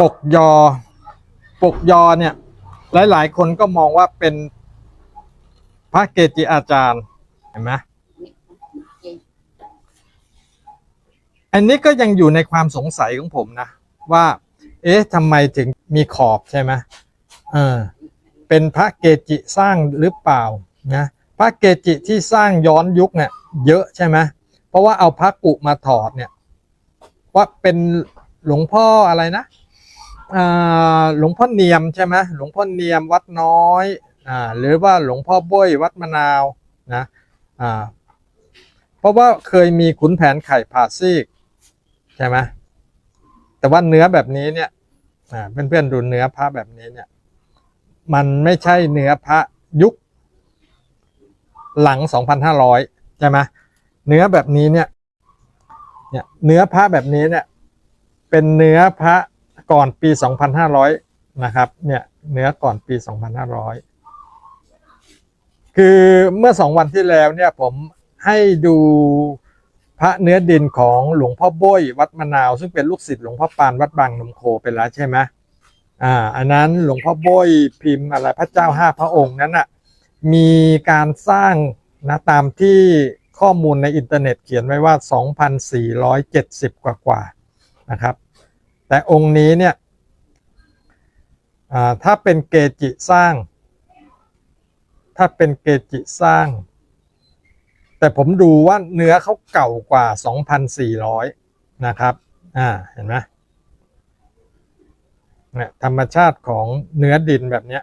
ปกยอ ปกยอเนี่ย หลาย ๆ คนก็มองว่าเป็นพระเกจิอาจารย์ เห็นไหมอันนี้ก็ยังอยู่ในความสงสัยของผมนะ ว่า เอ๊ะทำไมถึงมีขอบใช่ไหมเออเป็นพระเกจิสร้างหรือเปล่านะพระเกจิที่สร้างย้อนยุคเนี่ย เยอะใช่ไหมเพราะว่าเอาพระกุมาถอดเนี่ย ว่าเป็นหลวงพ่ออะไรนะ หลวงพ่อเนียมใช่ไหมหลวงพ่อเนียมวัดน้อยอ่าหรือว่าหลวงพ่อบ้ยวัดมะนาวนะอ่าเพราะว่าเคยมีขุนแผนไข่ผ่าซีกใช่ไหมแต่ว่าเนื้อแบบนี้เนี่ยอ่าเพื่อนๆดูเนื้อพระแบบนี้เนี่ยมันไม่ใช่เนื้อพระยุคหลัง 2,500 ใช่ไหมเนื้อแบบนี้เนี่ยเนี่ยเนื้อพระแบบนี้เนี่ยเป็นเนื้อพระ ก่อนปี 2,500 นะครับ เนี่ย เนื้อก่อนปี 2,500 คือเมื่อสองวันที่แล้วเนี่ยผมให้ดูพระเนื้อดินของหลวงพ่อโบ้ยวัดมะนาว ซึ่งเป็นลูกศิษย์หลวงพ่อปานวัดบางนมโคไปแล้วใช่ไหมอ่า อันนั้นหลวงพ่อโบ้ยพิมพ์อะไรพระเจ้าห้าพระองค์นั้นน่ะมีการสร้างนะตามที่ข้อมูลในอินเทอร์เน็ตเขียนไว้ว่า 2,470 กว่ากว่านะครับ แต่องค์นี้เนี่ยถ้าเป็นเกจิสร้าง ถ้าเป็นเกจิสร้าง แต่ผมดูว่าเนื้อเขาเก่ากว่า 2,400 นะครับ อ่า เห็นไหมเนี่ยธรรมชาติของเนื้อดินแบบเนี้ย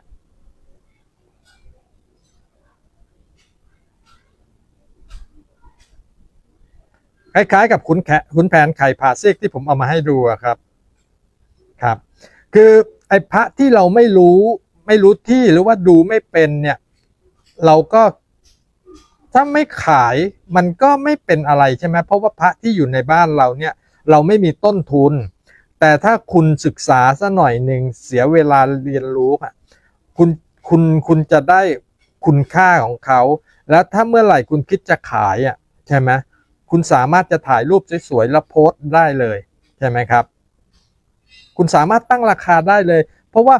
คล้ายๆกับขุนแขขุนแผนไข่ผ่าซีกที่ผมเอามาให้ดูครับ คือไอ้พระที่เราไม่รู้ไม่รู้ที่หรือว่าดูไม่เป็นเนี่ย เราก็ถ้าไม่ขายมันก็ไม่เป็นอะไรใช่ไหมเพราะว่าพระที่อยู่ในบ้านเราเนี่ย เราไม่มีต้นทุน แต่ถ้าคุณศึกษาซะหน่อยหนึ่งเสียเวลาเรียนรู้อะคุณคุณคุณจะได้คุณค่าของเขา แล้วถ้าเมื่อไหร่คุณคิดจะขายอะใช่ไหมคุณสามารถจะถ่ายรูปสวยๆแล้วโพสต์ได้เลยใช่ไหมครับ คุณสามารถตั้งราคาได้เลย เพราะว่า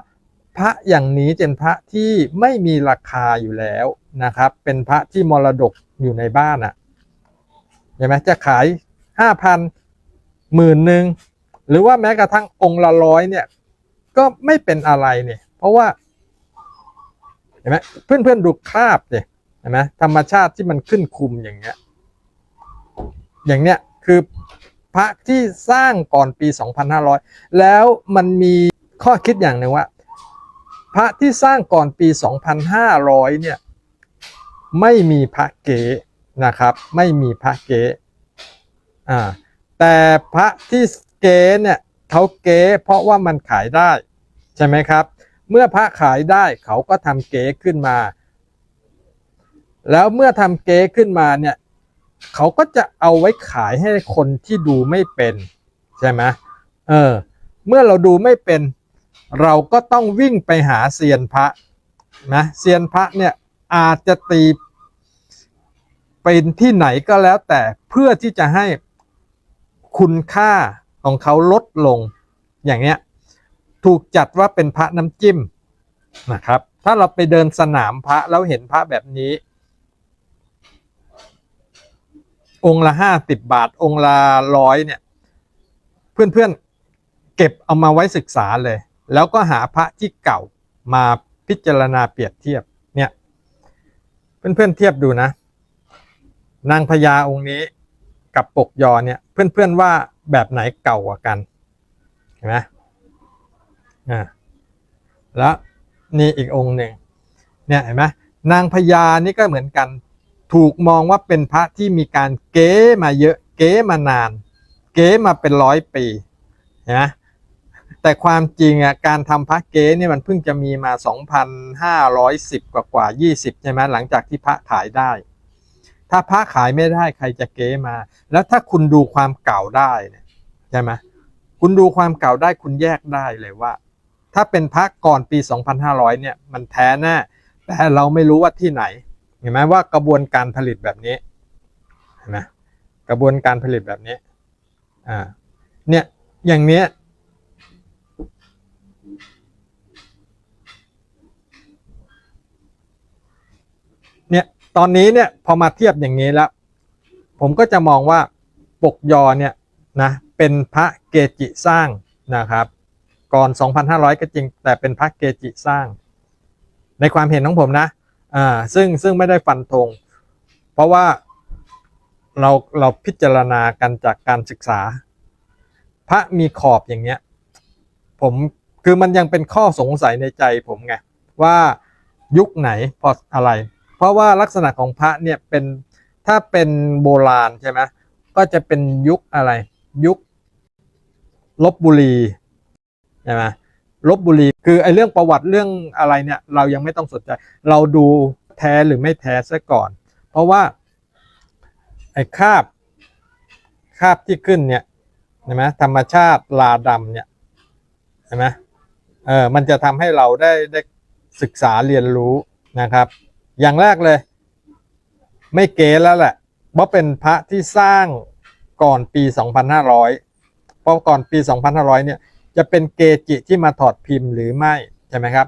พระอย่างนี้เป็นพระที่ไม่มีราคาอยู่แล้วนะครับ เป็นพระที่มรดกอยู่ในบ้านอะ่ะใช่ไหมจะขายห้าพันหมื่นหนึ่งหรือว่าแม้กระทั่งองค์ละร้อยเนี่ยก็ไม่เป็นอะไรเนี่ย เพราะว่าเห็นไหมเพื่อนๆดูคราบเนี่ยเห็นไหมธรรมชาติที่มันขึ้นคุมอย่างเงี้ย อย่างเนี้ยคือ พระที่สร้างก่อนปี 2,500 แล้วมันมีข้อคิดอย่างหนึ่งว่า พระที่สร้างก่อนปี 2,500 เนี่ย ไม่มีพระเก๋นะครับ ไม่มีพระเก๋อ่าแต่พระที่เก๋เนี่ยเขาเก๋เพราะว่ามันขายได้ ใช่ไหมครับ เมื่อพระขายได้เขาก็ทำเก๋ขึ้นมา แล้วเมื่อทำเก๋ขึ้นมาเนี่ย เขาก็จะเอาไว้ขายให้คนที่ดูไม่เป็นใช่ไหมเออ เมื่อเราดูไม่เป็น เราก็ต้องวิ่งไปหาเซียนพระนะเซียนพระเนี่ยอาจจะตีเป็นที่ไหนก็แล้วแต่เพื่อที่จะให้คุณค่าของเขาลดลงอย่างเงี้ยถูกจัดว่าเป็นพระน้ำจิ้มนะครับ ถ้าเราไปเดินสนามพระแล้วเห็นพระแบบนี้ องค์ละห้าสิบบาท องค์ละร้อยเนี่ย เพื่อนๆเก็บเอามาไว้ศึกษาเลย แล้วก็หาพระที่เก่ามาพิจารณาเปรียบเทียบเนี่ย เพื่อนๆเทียบดูนะ นางพญาองค์นี้กับปกยอเนี่ย เพื่อนๆว่าแบบไหนเก่ากว่ากันเห็นไหมอ่าแล้วนี่อีกองค์หนึ่งเนี่ยเห็นไหมนางพญานี่ก็เหมือนกัน ถูกมองว่าเป็นพระที่มีการเก๊มาเยอะเก๊มานาน เก๊มาเป็นร้อยปีนไหมแต่ความจริงอะการทำพระเก๊เนี่ยมันเพิ่งจะมีมา 2,510 กว่ากว่า 20 ใช่ไหมหลังจากที่พระขายได้ ถ้าพระขายไม่ได้ใครจะเก๊มา แล้วถ้าคุณดูความเก่าได้ใช่ไหมคุณดูความเก่าได้คุณแยกได้เลยว่า ถ้าเป็นพระก่อนปี 2,500 เนี่ยมันแท้แน่แต่เราไม่รู้ว่าที่ไหน เห็นไหมว่ากระบวนการผลิตแบบนี้เห็นไหมกระบวนการผลิตแบบนี้อ่าเนี่ยอย่างเนี้ยเนี่ยตอนนี้เนี่ยพอมาเทียบอย่างนี้แล้ว ผมก็จะมองว่าปกยอเนี่ยนะเป็นพระเกจิสร้างนะครับก่อน 2,500 ก็จริง แต่เป็นพระเกจิสร้าง ในความเห็นของผมนะ อ่าซึ่งซึ่งไม่ได้ฟันธงเพราะว่าเราเราพิจารณากันจากการศึกษา พระมีขอบอย่างเงี้ย ผมคือมันยังเป็นข้อสงสัยในใจผมไงว่ายุคไหนพออะไร เพราะว่าลักษณะของพระเนี่ยเป็นถ้าเป็นโบราณใช่ไหมก็จะเป็นยุคอะไร ยุคลบบุรีใช่ไหม ลบบุรี คือไอ้เรื่องประวัติเรื่องอะไรเนี่ย เรายังไม่ต้องสนใจ เราดูแท้หรือไม่แท้ซะก่อน เพราะว่าไอ้คาบคาบที่ขึ้นเนี่ยเห็นไหมธรรมชาติลาดำเนี่ยเห็นไหมเออมันจะทำให้เราได้ได้ศึกษาเรียนรู้นะครับ อย่างแรกเลย ไม่เก๋แล้วแหละเพราะเป็นพระที่สร้างก่อนปี 2500เพราะก่อนปี 2500 เนี่ย จะเป็นเกจิที่มาถอดพิมพ์หรือไม่ใช่ไหมครับ